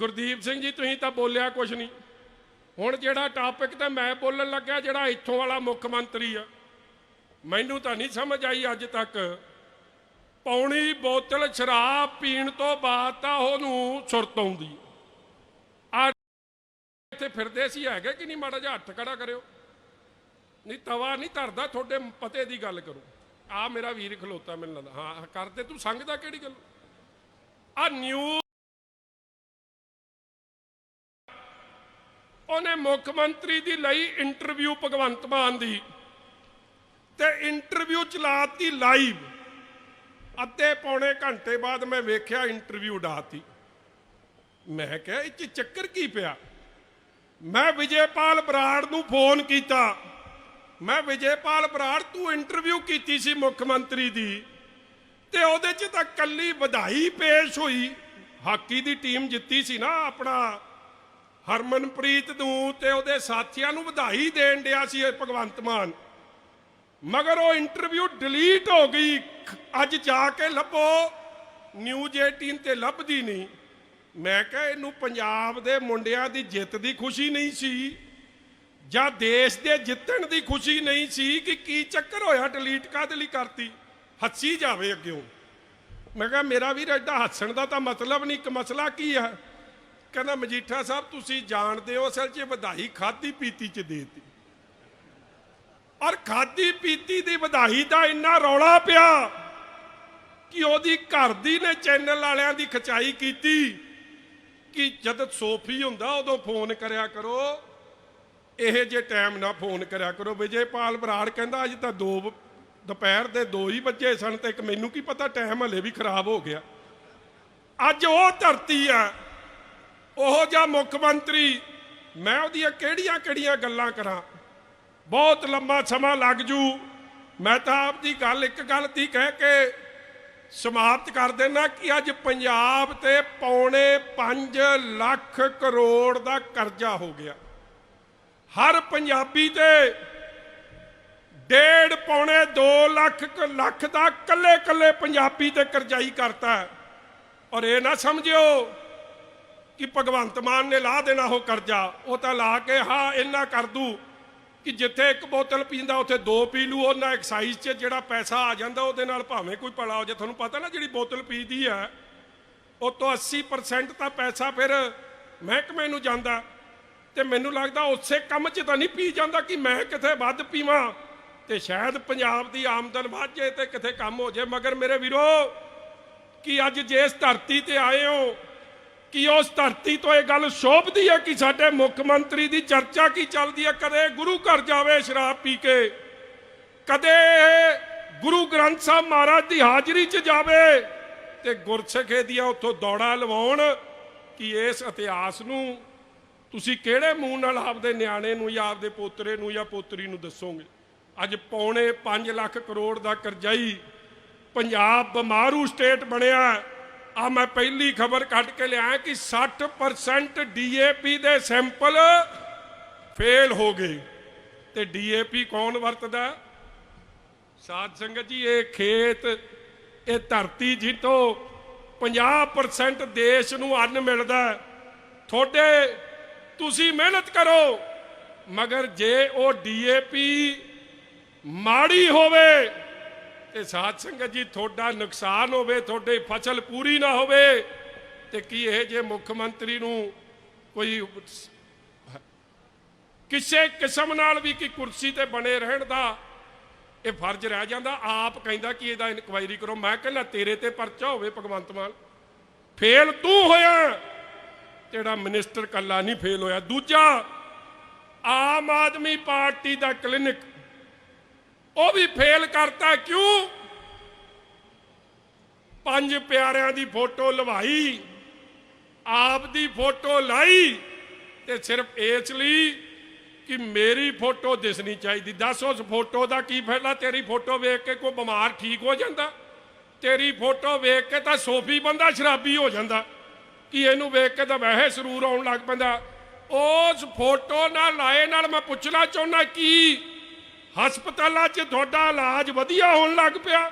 ਗੁਰਦੀਪ ਸਿੰਘ ਜੀ, ਤੁਸੀਂ ਤਾਂ ਬੋਲਿਆ ਕੁਝ ਨਹੀਂ। ਹੁਣ ਜਿਹੜਾ ਟਾਪਿਕ ਤੇ ਮੈਂ ਬੋਲਣ ਲੱਗਿਆ, ਜਿਹੜਾ ਇੱਥੋਂ ਵਾਲਾ ਮੁੱਖ ਮੰਤਰੀ ਆ, ਮੈਨੂੰ ਤਾਂ ਨਹੀਂ ਸਮਝ ਆਈ ਅੱਜ ਤੱਕ। ਪੌਣੀ ਬੋਤਲ ਸ਼ਰਾਬ ਪੀਣ ਤੋਂ ਬਾਅਦ ਤਾਂ ਉਹਨੂੰ ਸੁਰਤ ਆਉਂਦੀ। ਆ ਇੱਥੇ ਫਿਰਦੇ ਸੀ, ਹੈਗੇ ਕਿ ਨਹੀਂ? ਮਾੜਾ ਜਿਹਾ ਹੱਥ ਖੜਾ ਕਰਿਓ। ਨਹੀਂ, ਤਵਾ ਨਹੀਂ ਧਰਦਾ, ਤੁਹਾਡੇ ਪਤੇ ਦੀ ਗੱਲ ਕਰੋ। ਆ ਮੇਰਾ ਵੀਰ ਖਲੋਤਾ ਮੈਨੂੰ ਲੱਗਦਾ। ਹਾਂ ਕਰਦੇ ਤੂੰ ਸੰਗਦਾ ਕਿਹੜੀ ਗੱਲ? ਆ ਨਿਊ ਉਹਨੇ ਮੁੱਖ ਮੰਤਰੀ ਦੀ ਲਈ ਇੰਟਰਵਿਊ ਭਗਵੰਤ ਮਾਨ ਦੀ। ਤੇ ਇੰਟਰਵਿਊ ਚਲਾਤੀ ਲਾਈਵ ਅੱਧੇ ਪੌਣੇ ਘੰਟੇ ਬਾਅਦ ਮੈਂ ਵੇਖਿਆ ਇੰਟਰਵਿਊ ਡਾਤੀ। ਮੈਂ ਕਿਹਾ, ਇਹ 'ਚ ਚੱਕਰ ਕੀ ਪਿਆ? ਮੈਂ ਵਿਜੇਪਾਲ ਬਰਾੜ ਨੂੰ ਫੋਨ ਕੀਤਾ। ਮੈਂ ਵਿਜੇਪਾਲ ਬਰਾੜ, ਤੂੰ ਇੰਟਰਵਿਊ ਕੀਤੀ ਸੀ ਮੁੱਖ ਮੰਤਰੀ ਦੀ। ਤੇ ਉਹਦੇ 'ਚ ਤਾਂ ਕੱਲੀ ਵਧਾਈ ਪੇਸ਼ ਹੋਈ। ਹਾਕੀ ਦੀ ਟੀਮ ਜਿੱਤੀ ਸੀ ਨਾ ਆਪਣਾ ਹਰਮਨਪ੍ਰੀਤ ਨੂੰ ਤੇ ਉਹਦੇ ਸਾਥੀਆਂ ਨੂੰ ਵਧਾਈ ਦੇਣ ਡਿਆ ਸੀ ਇਹ ਭਗਵੰਤ ਮਾਨ। ਮਗਰ ਉਹ ਇੰਟਰਵਿਊ ਡਿਲੀਟ ਹੋ ਗਈ। ਅੱਜ ਜਾ ਕੇ ਲੱਭੋ। ਨਿਊਜ਼ 18 ਤੇ ਲੱਭਦੀ ਨਹੀਂ। ਮੈਂ ਕਿਹਾ ਇਹਨੂੰ ਪੰਜਾਬ ਦੇ ਮੁੰਡਿਆਂ ਦੀ ਜਿੱਤ ਦੀ ਖੁਸ਼ੀ ਨਹੀਂ ਸੀ। ਜਾਂ ਦੇਸ਼ ਦੇ ਜਿੱਤਣ ਦੀ ਖੁਸ਼ੀ ਨਹੀਂ ਸੀ ਕਿ ਕੀ ਚੱਕਰ ਹੋਇਆ ਡਿਲੀਟ ਕਾਹਦੇ ਲਈ ਕਰਤੀ? ਹੱਸੀ ਜਾਵੇ ਅੱਗਿਓਂ। ਮੈਂ ਕਿਹਾ, ਮੇਰਾ ਵੀਰ ਐਡਾ ਹੱਸਣ ਦਾ ਤਾਂ ਮਤਲਬ ਨਹੀਂ। ਇੱਕ ਮਸਲਾ ਕੀ ਹੈ ਕਹਿੰਦਾ, ਮਜੀਠਾ ਸਾਹਿਬ, ਤੁਸੀਂ ਜਾਣਦੇ ਹੋ ਅਸਲ 'ਚ ਵਧਾਈ ਖਾਦੀ ਪੀਤੀ 'ਚ ਦੇਤੀ। ਔਰ ਖਾਦੀ ਪੀਤੀ ਦੀ ਵਧਾਈ ਦਾ ਇੰਨਾ ਰੌਲਾ ਪਿਆ ਕਿ ਉਹਦੀ ਘਰ ਦੀ ਨੇ ਚੈਨਲ ਵਾਲਿਆਂ ਦੀ ਖਚਾਈ ਕੀਤੀ ਕਿ ਜਦ ਸੋਫੀ ਹੁੰਦਾ, ਉਦੋਂ ਫੋਨ ਕਰਿਆ ਕਰੋ। ਇਹ ਜੇ ਟਾਈਮ ਨਾ ਫੋਨ ਕਰਿਆ ਕਰੋ। ਵਿਜੇਪਾਲ ਬਰਾੜ ਕਹਿੰਦਾ, ਅੱਜ ਤਾਂ 2 ਦੁਪਹਿਰ ਦੇ 2 ਹੀ ਵੱਜੇ ਸਨ ਤੇ ਇੱਕ ਮੈਨੂੰ ਕੀ ਪਤਾ, ਟਾਈਮ ਹਲੇ ਵੀ ਖਰਾਬ ਹੋ ਗਿਆ। ਅੱਜ ਉਹ ਧਰਤੀ ਆ ਉਹ ਜਿਹਾ ਮੁੱਖ ਮੰਤਰੀ, ਮੈਂ ਉਹਦੀਆਂ ਕਿਹੜੀਆਂ ਕਿਹੜੀਆਂ ਗੱਲਾਂ ਕਰਾਂ? ਬਹੁਤ ਲੰਬਾ ਸਮਾਂ ਲੱਗ ਜੂ। ਮੈਂ ਤਾਂ ਆਪ ਦੀ ਗੱਲ, ਇੱਕ ਗੱਲ ਦੀ ਕਹਿ ਕੇ ਸਮਾਪਤ ਕਰ ਦੇਣਾ ਕਿ ਅੱਜ ਪੰਜਾਬ ਤੇ ਪੌਣੇ 5 ਲੱਖ ਕਰੋੜ ਦਾ ਕਰਜ਼ਾ ਹੋ ਗਿਆ। ਹਰ ਪੰਜਾਬੀ ਤੇ ਡੇਢ ਪੌਣੇ 2 ਲੱਖ ਲੱਖ ਦਾ ਕੱਲੇ ਕੱਲੇ ਪੰਜਾਬੀ ਤੇ ਕਰਜ਼ਾਈ ਕਰਤਾ। ਔਰ ਇਹ ਨਾ ਸਮਝਿਓ ਕਿ ਭਗਵੰਤ ਮਾਨ ਨੇ ਲਾ ਦੇਣਾ ਉਹ ਕਰਜ਼ਾ, ਉਹ ਤਾਂ ਲਾ ਕੇ ਹਾਂ ਇੰਨਾ ਕਰ ਦੂ ਕਿ ਜਿੱਥੇ ਇੱਕ ਬੋਤਲ ਪੀਂਦਾ, ਉੱਥੇ ਦੋ ਪੀ ਲੂ, ਉਹਨਾਂ ਐਕਸਾਈਜ਼ 'ਚ ਜਿਹੜਾ ਪੈਸਾ ਆ ਜਾਂਦਾ, ਉਹਦੇ ਨਾਲ ਭਾਵੇਂ ਕੋਈ ਭਲਾ ਹੋ ਜਾ। ਤੁਹਾਨੂੰ ਪਤਾ ਨਾ ਜਿਹੜੀ ਬੋਤਲ ਪੀਦੀ ਹੈ ਉਹ ਤੋਂ 80% ਤਾਂ ਪੈਸਾ ਫਿਰ ਮਹਿਕਮੇ ਨੂੰ ਜਾਂਦਾ। ਤੇ ਮੈਨੂੰ ਲੱਗਦਾ ਉਸੇ ਕੰਮ 'ਚ ਤਾਂ ਨਹੀਂ ਪੀ ਜਾਂਦਾ ਕਿ ਮੈਂ ਕਿਤੇ ਵੱਧ ਪੀਵਾਂ। ਤੇ ਸ਼ਾਇਦ ਪੰਜਾਬ ਦੀ ਆਮਦਨ ਵੱਧ ਜੇ ਤੇ ਕਿਤੇ ਕੰਮ ਹੋ ਜੇ ਮਗਰ ਮੇਰੇ ਵੀਰੋ, ਕਿ ਅੱਜ ਜਿਸ ਧਰਤੀ ਤੇ ਆਏ ਹੋ ਕਿ ਉਸ ਧਰਤੀ ਤੋਂ ਇਹ ਗੱਲ ਸ਼ੋਭਦੀ ਹੈ ਕਿ ਸਾਡੇ ਮੁੱਖ ਮੰਤਰੀ ਦੀ ਚਰਚਾ ਕੀ ਚੱਲਦੀ ਹੈ? ਕਦੇ ਗੁਰੂ ਘਰ ਜਾਵੇ ਸ਼ਰਾਬ ਪੀ ਕੇ, ਕਦੇ ਗੁਰੂ ਗ੍ਰੰਥ ਸਾਹਿਬ ਮਹਾਰਾਜ ਦੀ ਹਾਜ਼ਰੀ 'ਚ ਜਾਵੇ ਤੇ ਗੁਰਸਿੱਖੇ ਦੀਆਂ ਉੱਥੋਂ ਦੌੜਾ ਲਵਾਉਣ ਕਿ ਇਸ ਇਤਿਹਾਸ ਨੂੰ ਤੁਸੀਂ ਕਿਹੜੇ ਮੂੰਹ ਨਾਲ ਆਪਦੇ ਨਿਆਣੇ ਨੂੰ ਜਾਂ ਆਪਦੇ ਪੋਤਰੇ ਨੂੰ ਜਾਂ ਪੋਤਰੀ ਨੂੰ ਦੱਸੋਗੇ? ਅੱਜ ਪੌਣੇ 5 ਲੱਖ ਕਰੋੜ ਦਾ ਕਰਜ਼ਾਈ ਪੰਜਾਬ ਬਿਮਾਰੂ ਸਟੇਟ ਬਣਿਆ। ਆ ਮੈਂ ਪਹਿਲੀ ਖਬਰ ਕੱਢ ਕੇ ਲਿਆਇਆ ਕਿ 60% ਡੀਏਪੀ ਦੇ ਸੈਂਪਲ ਫੇਲ ਹੋ ਗਏ ਤੇ ਡੀਏਪੀ ਕੌਣ ਵਰਤਦਾ ਸਾਧ ਸੰਗਤ ਜੀ, ਇਹ ਖੇਤ, ਇਹ ਧਰਤੀ ਜਿੱਤੋਂ 50% ਦੇਸ਼ ਨੂੰ ਅੰਨ ਮਿਲਦਾ ਹੈ। ਤੁਹਾਡੇ, ਤੁਸੀਂ ਮਿਹਨਤ ਕਰੋ, ਮਗਰ ਜੇ ਉਹ ਡੀਏਪੀ ਮਾੜੀ ਹੋਵੇ ਤੇ ਸਾਧ ਸੰਗਤ ਜੀ, ਤੁਹਾਡਾ ਨੁਕਸਾਨ ਹੋਵੇ, ਤੁਹਾਡੀ ਫਸਲ ਪੂਰੀ ਨਾ ਹੋਵੇ, ਤੇ ਕੀ ਇਹ ਜੇ ਮੁੱਖ ਮੰਤਰੀ ਨੂੰ ਕੋਈ ਕਿਸੇ ਕਿਸਮ ਨਾਲ ਵੀ ਕਿ ਕੁਰਸੀ ਤੇ ਬਣੇ ਰਹਿਣ ਦਾ ਇਹ ਫਰਜ਼ ਰਹਿ ਜਾਂਦਾ। ਆਪ ਕਹਿੰਦਾ ਕਿ ਇਹਦਾ ਇਨਕੁਆਇਰੀ ਕਰੋ। ਮੈਂ ਕਹਿੰਦਾ, ਤੇਰੇ ਤੇ ਪਰਚਾ ਹੋਵੇ ਭਗਵੰਤ ਮਾਨ, ਫੇਲ ਤੂੰ ਹੋਇਆ। ਜਿਹੜਾ ਮਿਨਿਸਟਰ ਕੱਲਾ ਨਹੀਂ ਫੇਲ ਹੋਇਆ। ਦੂਜਾ, ਆਮ ਆਦਮੀ ਪਾਰਟੀ ਦਾ ਕਲੀਨਿਕ ਉਹ ਵੀ ਫੇਲ ਕਰਤਾ ਕਿਉਂ? ਪੰਜ ਪਿਆਰਿਆਂ ਦੀ ਫੋਟੋ ਲਵਾਈ, ਆਪ ਦੀ ਫੋਟੋ ਲਾਈ ਤੇ ਸਿਰਫ ਇਸ ਲਈ ਕਿ ਮੇਰੀ ਫੋਟੋ ਦਿਸਣੀ ਚਾਹੀਦੀ। ਦੱਸ ਉਸ ਫੋਟੋ ਦਾ ਕੀ ਫਾਇਦਾ? ਤੇਰੀ ਫੋਟੋ ਵੇਖ ਕੇ ਕੋਈ ਬਿਮਾਰ ਠੀਕ ਹੋ ਜਾਂਦਾ। ਤੇਰੀ ਫੋਟੋ ਵੇਖ ਕੇ ਤਾਂ ਸੋਫੀ ਬੰਦਾ ਸ਼ਰਾਬੀ ਹੋ ਜਾਂਦਾ। ਕਿ ਇਹਨੂੰ ਵੇਖ ਕੇ ਤਾਂ ਵੈਸੇ ਸਰੂਰ ਆਉਣ ਲੱਗ ਪੈਂਦਾ। ਉਸ ਫੋਟੋ ਨਾਲ, ਲਾਏ ਨਾਲ ਮੈਂ ਪੁੱਛਣਾ ਚਾਹੁੰਦਾ, ਕੀ ਹਸਪਤਾਲਾਂ 'ਚ ਤੁਹਾਡਾ ਇਲਾਜ ਵਧੀਆ ਹੋਣ ਲੱਗ ਪਿਆ।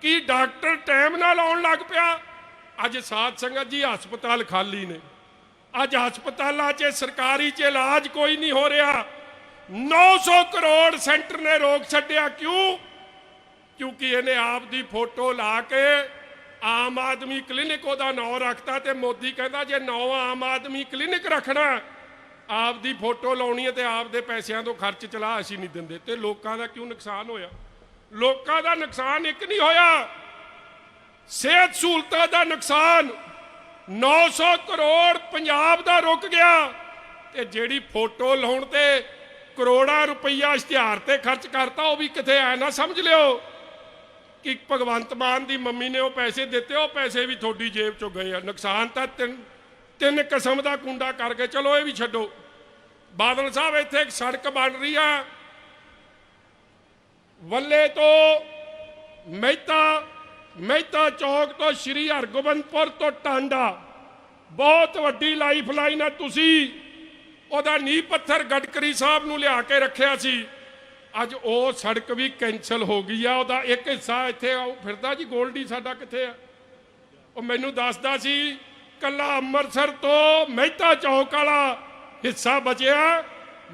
ਕੀ ਡਾਕਟਰ ਟਾਈਮ ਨਾਲ ਆਉਣ ਲੱਗ ਪਿਆ? ਅੱਜ ਸਾਧ ਸੰਗਤ ਜੀ ਹਸਪਤਾਲ ਖਾਲੀ ਨੇ। ਅੱਜ ਹਸਪਤਾਲਾਂ 'ਚ, ਸਰਕਾਰੀ 'ਚ ਇਲਾਜ ਕੋਈ ਨਹੀਂ ਹੋ ਰਿਹਾ। 900 ਕਰੋੜ ਸੈਂਟਰ ਨੇ ਰੋਕ ਛੱਡਿਆ। ਕਿਉਂ? ਕਿਉਂਕਿ ਇਹਨੇ ਆਪ ਦੀ ਫੋਟੋ ਲਾ ਕੇ ਆਮ ਆਦਮੀ ਕਲੀਨਿਕ ਉਹਦਾ ਨਾਂ ਰੱਖਤਾ ਤੇ ਮੋਦੀ ਕਹਿੰਦਾ, ਜੇ ਨੌ ਆਮ ਆਦਮੀ ਕਲੀਨਿਕ ਰੱਖਣਾ ਆਪ ਦੀ ਫੋਟੋ ਲਾਉਣੀ ਹੈ ਤੇ ਆਪ ਦੇ ਪੈਸਿਆਂ ਤੋਂ ਖਰਚ ਚਲਾ ਅਸੀਂ ਨਹੀਂ ਦਿੰਦੇ ਤੇ ਲੋਕਾਂ ਦਾ ਕਿਉਂ ਨੁਕਸਾਨ ਹੋਇਆ? ਲੋਕਾਂ ਦਾ ਨੁਕਸਾਨ ਇੱਕ ਨਹੀਂ ਹੋਇਆ। ਸਿਹਤ ਸਹੂਲਤਾਂ ਦਾ ਨੁਕਸਾਨ 900 ਕਰੋੜ ਪੰਜਾਬ ਦਾ ਰੁਕ ਗਿਆ ਤੇ ਜਿਹੜੀ ਫੋਟੋ ਲਾਉਣ ਤੇ ਕਰੋੜਾਂ ਰੁਪਈਆ ਇਸ਼ਤਿਹਾਰ ਤੇ ਖਰਚ ਕਰਤਾ ਉਹ ਵੀ ਕਿਤੇ ਐ ਨਾ ਸਮਝ ਲਿਓ ਕਿ ਭਗਵੰਤ ਮਾਨ ਦੀ ਮੰਮੀ ਨੇ ਉਹ ਪੈਸੇ ਦਿੱਤੇ, ਉਹ ਪੈਸੇ ਵੀ ਤੁਹਾਡੀ ਜੇਬ ਚੋਂ ਗਏ ਆ। ਨੁਕਸਾਨ ਤਾਂ ਤਿੰਨ ਤਿੰਨ ਕਿਸਮ ਦਾ ਕੁੰਡਾ ਕਰਕੇ ਚਲੋ ਇਹ ਵੀ ਛੱਡੋ। ਬਾਦਲ ਸਾਹਿਬ, ਇੱਥੇ ਇੱਕ ਸੜਕ ਬਣ ਰਹੀ ਆ। ਵੱਲੇ ਤੋਂ ਮਹਿਤਾ ਮਹਿਤਾ ਚੌਕ ਤੋਂ ਸ਼੍ਰੀ ਹਰਗੋਬਿੰਦਪੁਰ ਤੋਂ ਟਾਂਡਾ। ਬਹੁਤ ਵੱਡੀ ਲਾਈਫ ਲਾਈਨ ਆ ਤੁਸੀਂ। ਉਹਦਾ ਨੀਂਹ ਪੱਥਰ ਗਡਕਰੀ ਸਾਹਿਬ ਨੂੰ ਲਿਆ ਕੇ ਰੱਖਿਆ ਸੀ। ਅੱਜ ਉਹ ਸੜਕ ਵੀ ਕੈਨਸਲ ਹੋ ਗਈ ਆ। ਉਹਦਾ ਇੱਕ ਹਿੱਸਾ ਇੱਥੇ ਆਉ ਫਿਰਦਾ ਜੀ, ਗੋਲਡੀ ਸਾਡਾ ਕਿੱਥੇ ਆ? ਉਹ ਮੈਨੂੰ ਦੱਸਦਾ ਸੀ, ਕੱਲਾ ਅੰਮ੍ਰਿਤਸਰ ਤੋਂ ਮਹਿਤਾ ਚੌਕ ਵਾਲਾ ਹਿੱਸਾ ਬਚਿਆ।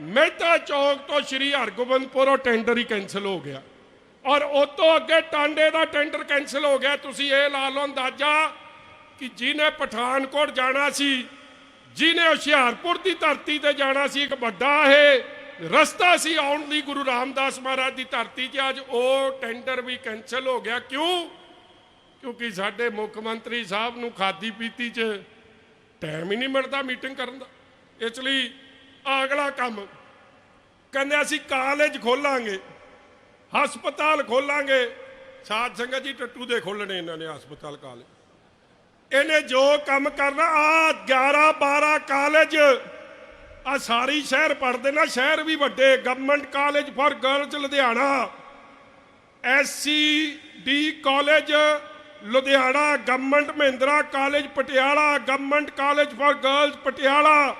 ਮਹਿਤਾ ਚੌਕ ਤੋਂ ਸ਼੍ਰੀ ਹਰਗੋਬਿੰਦਪੁਰ ਟੈਂਡਰ ਹੀ ਕੈਨਸਲ ਹੋ ਗਿਆ। ਔਰ ਉਹ ਤੋਂ ਅੱਗੇ ਟਾਂਡੇ ਦਾ ਟੈਂਡਰ ਕੈਨਸਲ ਹੋ ਗਿਆ। ਤੁਸੀਂ ਇਹ ਲਾ ਲਓ ਅੰਦਾਜ਼ਾ ਕਿ ਜਿਹਨੇ ਪਠਾਨਕੋਟ ਜਾਣਾ ਸੀ, ਜਿਹਨੇ ਹੁਸ਼ਿਆਰਪੁਰ ਦੀ ਧਰਤੀ ਤੇ ਜਾਣਾ ਸੀ, ਇੱਕ ਵੱਡਾ ਇਹ ਰਸਤਾ ਸੀ ਆਉਣ ਦੀ ਗੁਰੂ ਰਾਮਦਾਸ ਮਹਾਰਾਜ ਦੀ ਧਰਤੀ 'ਚ। ਅੱਜ ਉਹ ਟੈਂਡਰ ਵੀ ਕੈਨਸਲ ਹੋ ਗਿਆ। ਕਿਉਂ? ਕਿਉਂਕਿ ਸਾਡੇ ਮੁੱਖ ਮੰਤਰੀ ਸਾਹਿਬ ਨੂੰ ਖਾਦੀ ਪੀਤੀ 'ਚ ਟਾਈਮ ਹੀ ਨਹੀਂ ਮਿਲਦਾ ਮੀਟਿੰਗ ਕਰਨ ਦਾ। ਇਸ ਲਈ ਅਗਲਾ ਕੰਮ ਕਹਿੰਦੇ ਅਸੀਂ ਕਾਲਜ ਖੋਲਾਂਗੇ, ਹਸਪਤਾਲ ਖੋਲਾਂਗੇ। ਸਾਧ ਸੰਗਤ ਜੀ ਟੱਟੂ ਦੇ ਖੋਲਣੇ ਇਹਨਾਂ ਨੇ, ਹਸਪਤਾਲ, ਕਾਲਜ। ਇਹਨੇ ਜੋ ਕੰਮ ਕਰਨਾ, ਆ 11 12 ਕਾਲਜ, ਆ ਸਾਰੀ ਸ਼ਹਿਰ ਪੜਦੇ ਨਾ ਸ਼ਹਿਰ ਵੀ ਵੱਡੇ government college for girls Ludhiana. SC D college Ludhiana government Mahindra college Patiala government college for girls Patiala.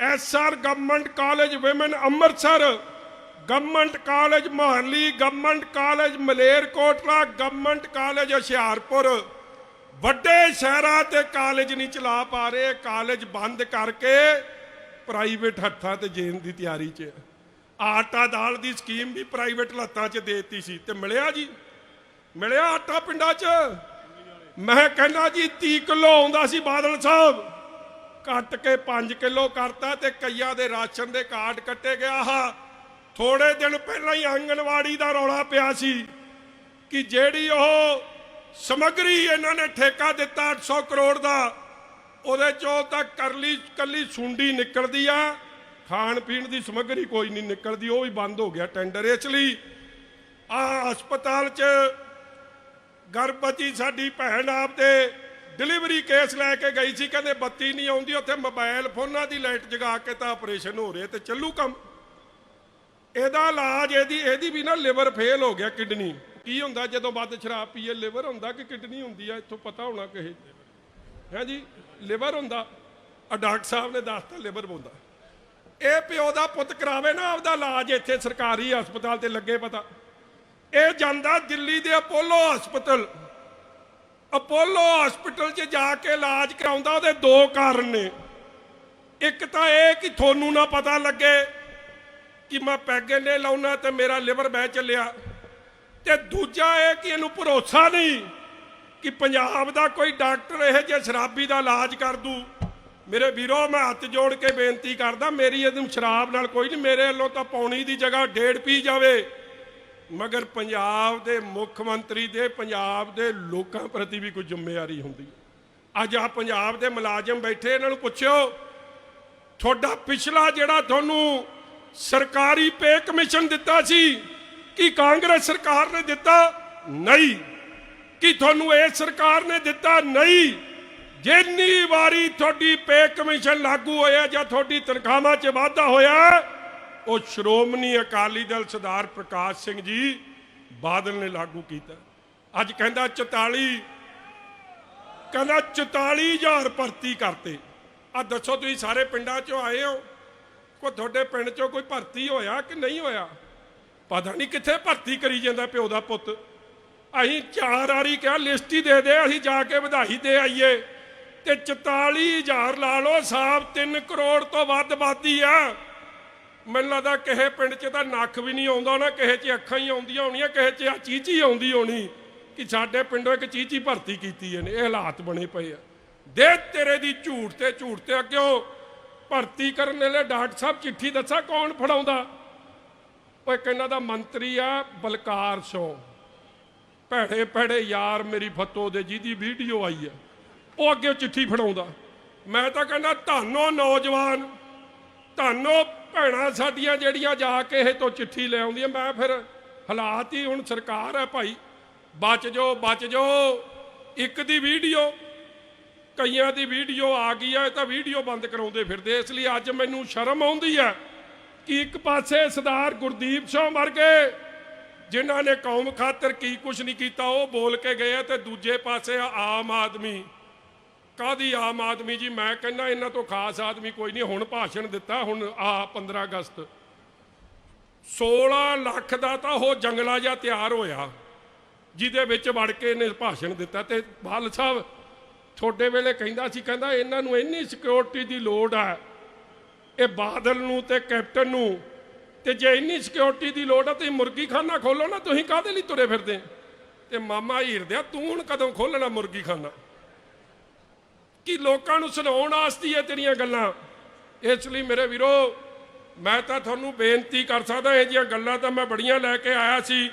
SR government college women Amritsar government college Mohali government college Malerkotla government college Hoshiarpur. ਵੱਡੇ ਸ਼ਹਿਰਾਂ ਤੇ college ਨਹੀਂ ਚਲਾ ਪਾ ਰਹੇ college ਬੰਦ ਕਰਕੇ private ਹੱਥਾਂ ਤੇ ਜੇਨ ਦੀ ਤਿਆਰੀ 'ਚ। ਆਟਾ ਦਾਲ ਦੀ ਸਕੀਮ ਵੀ ਪ੍ਰਾਈਵੇਟ ਹੱਥਾਂ 'ਚ ਦੇਤੀ ਸੀ ਤੇ ਮਿਲਿਆ ਜੀ। ਮਿਲਿਆ ਆਟਾ ਪਿੰਡਾਂ 'ਚ। ਮੈਂ ਕਹਿੰਦਾ ਜੀ 30 ਕਿਲੋ ਆਉਂਦਾ ਸੀ ਬਾਦਲ ਸਾਹਿਬ। ਕੱਟ ਕੇ 5 ਕਿਲੋ ਕਰਤਾ ਤੇ ਕਈਆਂ ਦੇ ਰਾਸ਼ਨ ਦੇ ਕਾਰਡ ਕੱਟੇ ਗਿਆ ਹਾ ਥੋੜੇ ਦਿਨ ਪਹਿਲਾਂ ਹੀ ਆਂਗਣਵਾੜੀ ਦਾ ਰੌਲਾ ਪਿਆ ਸੀ ਕਿ ਜਿਹੜੀ ਉਹ ਸਮਗਰੀ ਇਹਨਾਂ ਨੇ ਠੇਕਾ ਦਿੱਤਾ 800 ਕਰੋੜ ਦਾ, ਉਹਦੇ ਚੋਂ ਤਾਂ ਕਰਲੀ ਕੱਲੀ ਸੁੰਡੀ ਨਿਕਲਦੀ ਆ। ਖਾਣ ਪੀਣ ਦੀ ਸਮਗਰੀ ਕੋਈ ਨਹੀਂ ਨਿਕਲਦੀ, ਉਹ ਵੀ ਬੰਦ ਹੋ ਗਿਆ ਟੈਂਡਰ। ਇਸ ਲਈ ਆ ਹਸਪਤਾਲ 'ਚ ਗਰਭਵਤੀ ਸਾਡੀ ਭੈਣ ਆਪਦੇ ਡਿਲੀਵਰੀ ਕੇਸ ਲੈ ਕੇ ਗਈ ਸੀ, ਕਹਿੰਦੇ ਬੱਤੀ ਨਹੀਂ ਆਉਂਦੀ, ਉੱਥੇ ਮੋਬਾਈਲ ਫੋਨਾਂ ਦੀ ਲਾਈਟ ਜਗਾ ਕੇ ਤਾਂ ਆਪਰੇਸ਼ਨ ਹੋ ਰਿਹਾ ਤੇ ਚੱਲੂ ਕੰਮ। ਇਹਦਾ ਇਲਾਜ, ਇਹਦੀ ਇਹਦੀ ਵੀ ਨਾ ਲਿਵਰ ਫੇਲ ਹੋ ਗਿਆ ਕਿਡਨੀ ਕੀ ਹੁੰਦਾ ਜਦੋਂ ਵੱਧ ਸ਼ਰਾਬ ਪੀਏ ਲਿਵਰ ਹੁੰਦਾ ਕਿ ਕਿਡਨੀ ਹੁੰਦੀ ਆ? ਇੱਥੋਂ ਪਤਾ ਹੋਣਾ ਕਿਸੇ ਹੈ ਜੀ? ਲਿਵਰ ਹੁੰਦਾ। ਆ ਡਾਕਟਰ ਸਾਹਿਬ ਨੇ ਦੱਸਤਾ ਲਿਵਰ ਹੁੰਦਾ ਇਹ ਪਿਓ ਦਾ ਪੁੱਤ ਕਰਾਵੇ ਨਾ ਆਪਦਾ ਇਲਾਜ ਇੱਥੇ ਸਰਕਾਰੀ ਹਸਪਤਾਲ ਤੇ ਲੱਗੇ ਪਤਾ। ਇਹ ਜਾਂਦਾ ਦਿੱਲੀ ਦੇ ਅਪੋਲੋ ਹਸਪਤਾਲ ਅਪੋਲੋ ਹਸਪੀਟਲ 'ਚ ਜਾ ਕੇ ਇਲਾਜ ਕਰਾਉਂਦਾ ਉਹਦੇ ਦੋ ਕਾਰਨ ਨੇ। ਇੱਕ ਤਾਂ ਇਹ ਕਿ ਤੁਹਾਨੂੰ ਨਾ ਪਤਾ ਲੱਗੇ ਕਿ ਮੈਂ ਪੈਗੇ ਨੇ ਲਾਉਣਾ ਤੇ ਮੇਰਾ ਲਿਵਰ ਬਹਿ ਚੱਲਿਆ। ਤੇ ਦੂਜਾ ਇਹ ਕਿ ਇਹਨੂੰ ਭਰੋਸਾ ਨਹੀਂ ਕਿ ਪੰਜਾਬ ਦਾ ਕੋਈ ਡਾਕਟਰ ਇਹ ਜੇ ਸ਼ਰਾਬੀ ਦਾ ਇਲਾਜ ਕਰ ਦੂ। ਮੇਰੇ ਵੀਰੋ, ਮੈਂ ਹੱਥ ਜੋੜ ਕੇ ਬੇਨਤੀ ਕਰਦਾ, ਮੇਰੀ ਇਹਨੂੰ ਸ਼ਰਾਬ ਨਾਲ ਕੋਈ ਨਹੀਂ, ਮੇਰੇ ਵੱਲੋਂ ਤਾਂ ਪੌਣੀ ਦੀ ਜਗ੍ਹਾ ਡੇਢ ਪੀ ਜਾਵੇ। ਮਗਰ ਪੰਜਾਬ ਦੇ ਮੁੱਖ ਮੰਤਰੀ ਦੇ, ਪੰਜਾਬ ਦੇ ਲੋਕਾਂ ਪ੍ਰਤੀ ਵੀ ਕੋਈ ਜ਼ਿੰਮੇਵਾਰੀ ਹੁੰਦੀ ਅੱਜ ਆ ਪੰਜਾਬ ਦੇ ਮੁਲਾਜ਼ਮ ਬੈਠੇ, ਇਹਨਾਂ ਨੂੰ ਪੁੱਛਿਓ, ਤੁਹਾਡਾ ਪਿਛਲਾ ਜਿਹੜਾ ਤੁਹਾਨੂੰ ਸਰਕਾਰੀ ਪੇ ਕਮਿਸ਼ਨ ਦਿੱਤਾ ਸੀ, ਕਿ ਕਾਂਗਰਸ ਸਰਕਾਰ ਨੇ ਦਿੱਤਾ? ਨਹੀਂ। ਕਿ ਤੁਹਾਨੂੰ ਇਹ ਸਰਕਾਰ ਨੇ ਦਿੱਤਾ? ਨਹੀਂ। ਜਿੰਨੀ ਵਾਰੀ ਤੁਹਾਡੀ ਪੇ ਕਮਿਸ਼ਨ ਲਾਗੂ ਹੋਇਆ ਜਾਂ ਤੁਹਾਡੀ ਤਨਖਾਹਾਂ 'ਚ ਵਾਧਾ ਹੋਇਆ ਉਹ ਸ਼੍ਰੋਮਣੀ ਅਕਾਲੀ ਦਲ ਸਰਦਾਰ ਪ੍ਰਕਾਸ਼ ਸਿੰਘ ਜੀ ਬਾਦਲ ਨੇ ਲਾਗੂ ਕੀਤਾ। ਅੱਜ ਕਹਿੰਦਾ 44 ਕਹਿੰਦਾ 44000 ਭਰਤੀ ਕਰਤੇ। ਆ ਦੱਸੋ ਤੁਸੀਂ ਸਾਰੇ ਪਿੰਡਾਂ 'ਚੋਂ ਆਏ ਹੋ? ਕੋਈ ਤੁਹਾਡੇ ਪਿੰਡ 'ਚੋਂ ਕੋਈ ਭਰਤੀ ਹੋਇਆ ਕਿ ਨਹੀਂ ਹੋਇਆ? ਪਤਾ ਨਹੀਂ ਕਿੱਥੇ ਭਰਤੀ ਕਰੀ ਜਾਂਦਾ ਪਿਓ ਦਾ ਪੁੱਤ। ਅਸੀਂ ਚਾਰ ਵਾਰੀ ਕਿਹਾ, ਲਿਸਟ ਹੀ ਦੇ ਦੇ, ਅਸੀਂ ਜਾ ਕੇ ਵਧਾਈ ਦੇ ਆਈਏ। ਤੇ 44000 ਲਾ ਲਓ, ਸਾਬ 3 ਕਰੋੜ ਤੋਂ ਵੱਧ ਬਾਦੀ ਆ। ਮੈਨੂੰ ਲੱਗਦਾ ਕਿਸੇ ਪਿੰਡ 'ਚ ਤਾਂ ਨੱਕ ਵੀ ਨਹੀਂ ਆਉਂਦਾ ਨਾ ਕਿਸੇ 'ਚ ਅੱਖਾਂ ਹੀ ਆਉਂਦੀਆਂ ਹੋਣੀਆਂ, ਕਿਸੇ 'ਚ ਆ ਚੀਚੀ ਆਉਂਦੀ ਹੋਣੀ ਕਿ ਸਾਡੇ ਪਿੰਡੋਂ ਇੱਕ ਚੀਚੀ ਭਰਤੀ ਕੀਤੀ ਇਹਨੇ, ਇਹ ਹਾਲਾਤ ਬਣੇ ਪਏ ਆ। ਦੇ ਤੇਰੇ ਦੀ ਝੂਠ ਤੇ ਝੂਠ ਤੇ ਅੱਗਿਓ ਭਰਤੀ ਕਰਨ ਵੇਲੇ ਡਾਕਟਰ ਸਾਹਿਬ ਚਿੱਠੀ ਦੱਸਾ ਕੌਣ ਫੜਾਉਂਦਾ? ਉਹ ਇੱਕ ਇਹਨਾਂ ਦਾ ਮੰਤਰੀ ਆ, ਬਲਕਾਰ ਸਿੰਘ ਭੈੜੇ ਭੈੜੇ ਯਾਰ ਮੇਰੀ ਫਤੋ ਦੇ, ਜਿਹਦੀ ਵੀਡੀਓ ਆਈ ਆ, ਉਹ ਅੱਗੇ ਚਿੱਠੀ ਫੜਾਉਂਦਾ। ਮੈਂ ਤਾਂ ਕਹਿੰਦਾ, ਧੰਨੋ ਨੌਜਵਾਨ, ਧੰਨੋ ਭੈਣਾਂ ਸਾਡੀਆਂ ਜਿਹੜੀਆਂ ਜਾ ਕੇ ਇਹ ਤੋਂ ਚਿੱਠੀ ਲੈ ਆਉਂਦੀਆਂ, ਮੈਂ ਫਿਰ ਹਾਲਾਤ ਹੀ ਹੁਣ ਸਰਕਾਰ ਹੈ ਭਾਈ। ਬਚ ਜੋ ਬਚ ਜੋ, ਇੱਕ ਦੀ ਵੀਡੀਓ, ਕਈਆਂ ਦੀ ਵੀਡੀਓ ਆ ਗਈ ਹੈ ਤਾਂ ਵੀਡੀਓ ਬੰਦ ਕਰਾਉਂਦੇ ਫਿਰਦੇ ਇਸ ਲਈ ਅੱਜ ਮੈਨੂੰ ਸ਼ਰਮ ਆਉਂਦੀ ਹੈ ਕਿ ਇੱਕ ਪਾਸੇ ਸਰਦਾਰ ਗੁਰਦੀਪ ਸਿੰਘ ਵਰਗੇ ਜਿਨ੍ਹਾਂ ਨੇ ਕੌਮ ਖਾਤਰ ਕੀ ਕੁਝ ਨਹੀਂ ਕੀਤਾ, ਉਹ ਬੋਲ ਕੇ ਗਏ ਤੇ ਦੂਜੇ ਪਾਸੇ ਆਮ ਆਦਮੀ। ਕਾਦੀ ਆਮ ਆਦਮੀ ਜੀ? ਮੈਂ ਕਹਿੰਦਾ ਇਹਨਾਂ ਤੋਂ ਖਾਸ ਆਦਮੀ ਕੋਈ ਨਹੀਂ। ਹੁਣ ਭਾਸ਼ਣ ਦਿੱਤਾ, ਹੁਣ ਆ 15 ਅਗਸਤ। 16 ਲੱਖ ਦਾ ਤਾਂ ਉਹ ਜੰਗਲਾ ਜਿਹਾ ਤਿਆਰ ਹੋਇਆ, ਜਿਹਦੇ ਵਿੱਚ ਵੜ ਕੇ ਇਹਨੇ ਭਾਸ਼ਣ ਦਿੱਤਾ ਤੇ ਬਾਲ ਸਾਹਿਬ ਤੁਹਾਡੇ ਵੇਲੇ ਕਹਿੰਦਾ ਸੀ, ਕਹਿੰਦਾ ਇਹਨਾਂ ਨੂੰ ਇੰਨੀ ਸਿਕਿਉਰਿਟੀ ਦੀ ਲੋੜ ਆ ਇਹ ਬਾਦਲ ਨੂੰ ਤੇ ਕੈਪਟਨ ਨੂੰ, ਤੇ ਜੇ ਇੰਨੀ ਸਿਕਿਉਰਿਟੀ ਦੀ ਲੋੜ ਆ ਤੁਸੀਂ ਮੁਰਗੀਖਾਨਾ ਖੋਲੋ ਨਾ, ਤੁਸੀਂ ਕਾਹਦੇ ਲਈ ਤੁਰੇ ਫਿਰਦੇ? ਤੇ ਮਾਮਾ ਹੀਰਦਿਆ ਤੂੰ ਹੁਣ ਕਦੋਂ ਖੋਲਣਾ ਮੁਰਗੀਖਾਨਾ? ਕਿ ਲੋਕਾਂ ਨੂੰ ਸੁਣਾਉਣ ਵਾਸਤੇ ਹੈ ਤੇਰੀਆਂ ਗੱਲਾਂ। ਇਸ ਲਈ ਮੇਰੇ ਵੀਰੋ, ਮੈਂ ਤਾਂ ਤੁਹਾਨੂੰ ਬੇਨਤੀ ਕਰ ਸਕਦਾ, ਇਹ ਜੀਆਂ ਗੱਲਾਂ ਤਾਂ ਮੈਂ ਬੜੀਆਂ ਲੈ ਕੇ ਆਇਆ ਸੀ।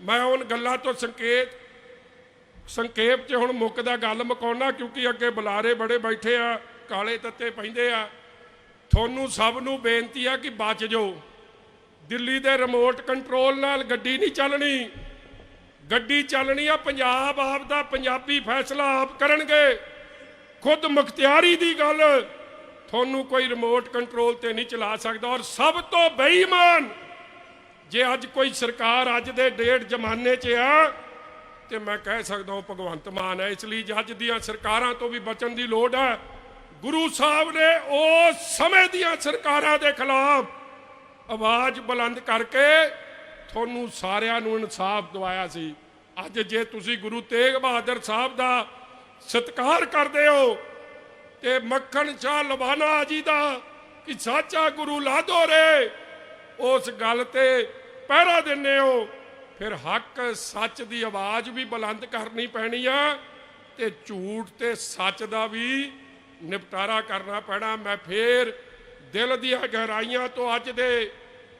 ਮੈਂ ਉਹਨਾਂ ਗੱਲਾਂ ਤੋਂ ਸੰਕੇਤ, ਸੰਖੇਪ 'ਚ ਹੁਣ ਮੁੱਕਦਾ ਗੱਲ ਮਕਾਉਣਾ ਕਿਉਂਕਿ ਅੱਗੇ ਬੁਲਾਰੇ ਬੜੇ ਬੈਠੇ ਆ, ਕਾਲੇ ਤੱਤੇ ਪੈਂਦੇ ਆ। ਤੁਹਾਨੂੰ ਸਭ ਨੂੰ ਬੇਨਤੀ ਆ ਕਿ ਬਚ ਜਾਓ। ਦਿੱਲੀ ਦੇ ਰਿਮੋਟ ਕੰਟਰੋਲ ਨਾਲ ਗੱਡੀ ਨਹੀਂ ਚੱਲਣੀ। ਗੱਡੀ ਚੱਲਣੀ ਆ, ਪੰਜਾਬ ਆਪ ਦਾ ਪੰਜਾਬੀ ਫੈਸਲਾ ਆਪ ਕਰਨਗੇ। ਖੁਦ ਮੁਖਤਿਆਰੀ ਦੀ ਗੱਲ, ਤੁਹਾਨੂੰ ਕੋਈ ਰਿਮੋਟ ਕੰਟਰੋਲ ਤੇ ਨਹੀਂ ਚਲਾ ਸਕਦਾ ਔਰ ਸਭ ਤੋਂ ਬੇਈਮਾਨ ਜੇ ਅੱਜ ਕੋਈ ਸਰਕਾਰ ਅੱਜ ਦੇ ਡੇਟ ਜ਼ਮਾਨੇ 'ਚ ਆ, ਤੇ ਮੈਂ ਕਹਿ ਸਕਦਾ ਉਹ ਭਗਵੰਤ ਮਾਨ ਹੈ, ਇਸ ਲਈ ਅੱਜ ਦੀਆਂ ਸਰਕਾਰਾਂ ਤੋਂ ਵੀ ਬਚਣ ਦੀ ਲੋੜ ਹੈ, ਗੁਰੂ ਸਾਹਿਬ ਨੇ ਉਸ ਸਮੇਂ ਦੀਆਂ ਸਰਕਾਰਾਂ ਦੇ ਖਿਲਾਫ ਆਵਾਜ਼ ਬੁਲੰਦ ਕਰਕੇ ਤੁਹਾਨੂੰ ਸਾਰਿਆਂ ਨੂੰ ਇਨਸਾਫ ਦਿਵਾਇਆ ਸੀ। ਅੱਜ ਜੇ ਤੁਸੀਂ ਗੁਰੂ ਤੇਗ ਬਹਾਦਰ ਸਾਹਿਬ ਦਾ ਸਤਿਕਾਰ ਕਰਦੇ ਹੋ ਤੇ ਮੱਖਣ ਸ਼ਾਹ ਲਵਾਨਾ ਜੀ ਦਾ ਕਿ ਸਾਚਾ ਗੁਰੂ ਲਾਦੋ ਰੇ। ਉਸ ਗੱਲ ਤੇ ਪਹਿਰਾ ਦਿੰਦੇ ਹੋ। ਫਿਰ ਹੱਕ ਸੱਚ ਦੀ ਆਵਾਜ਼ ਵੀ ਬੁਲੰਦ ਕਰਨੀ ਪੈਣੀ ਆ ਤੇ ਝੂਠ ਤੇ ਸੱਚ ਦਾ ਵੀ ਨਿਪਟਾਰਾ ਕਰਨਾ ਪੈਣਾ। ਮੈਂ ਫੇਰ ਦਿਲ ਦੀਆਂ ਗਹਿਰਾਈਆਂ ਤੋਂ ਅੱਜ ਦੇ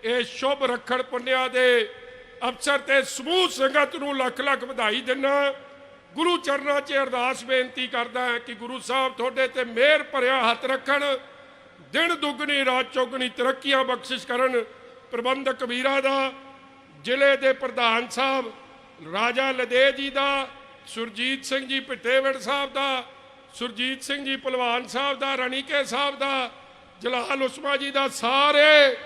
ਇਹ ਸ਼ੁਭ ਰੱਖੜ ਪੁੰਨਿਆ ਦੇ ਅਫਸਰ ਤੇ ਸਮੂਹ ਸੰਗਤ ਨੂੰ ਲੱਖ ਲੱਖ ਵਧਾਈ ਦਿੰਨਾ। ਗੁਰੂ ਚਰਨਾਂ 'ਚ ਅਰਦਾਸ ਬੇਨਤੀ ਕਰਦਾ ਹਾਂ ਕਿ ਗੁਰੂ ਸਾਹਿਬ ਤੁਹਾਡੇ ਤੇ ਮਿਹਰ ਭਰਿਆ ਹੱਥ ਰੱਖਣ, ਦਿਨ ਦੁੱਗਣੀ, ਰਾਤ ਚੌਗਣੀ ਤਰੱਕੀਆਂ ਬਖਸ਼ਿਸ਼ ਕਰਨ। ਪ੍ਰਬੰਧਕ ਵੀਰਾ ਦਾ, ਜ਼ਿਲ੍ਹੇ ਦੇ ਪ੍ਰਧਾਨ ਸਾਹਿਬ, ਰਾਜਾ ਲਦੇ ਜੀ ਦਾ, ਸੁਰਜੀਤ ਸਿੰਘ ਜੀ ਪਿੱਟੇਵੜ ਸਾਹਿਬ ਦਾ, ਸੁਰਜੀਤ ਸਿੰਘ ਜੀ ਪਹਿਲਵਾਨ ਸਾਹਿਬ ਦਾ, ਰਣੀਕੇ ਸਾਹਿਬ ਦਾ, ਜਲਾਲ ਉਸਮਾ ਜੀ ਦਾ, ਸਾਰੇ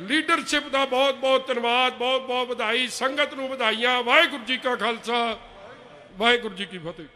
ਲੀਡਰਸ਼ਿਪ ਦਾ ਬਹੁਤ ਬਹੁਤ ਧੰਨਵਾਦ ਬਹੁਤ ਬਹੁਤ ਵਧਾਈ, ਸੰਗਤ ਨੂੰ ਵਧਾਈਆਂ, ਵਾਹਿਗੁਰੂ ਜੀ ਕਾ ਖਾਲਸਾ। ਵਾਹਿਗੁਰੂ ਜੀ ਕੀ ਫਤਿਹ।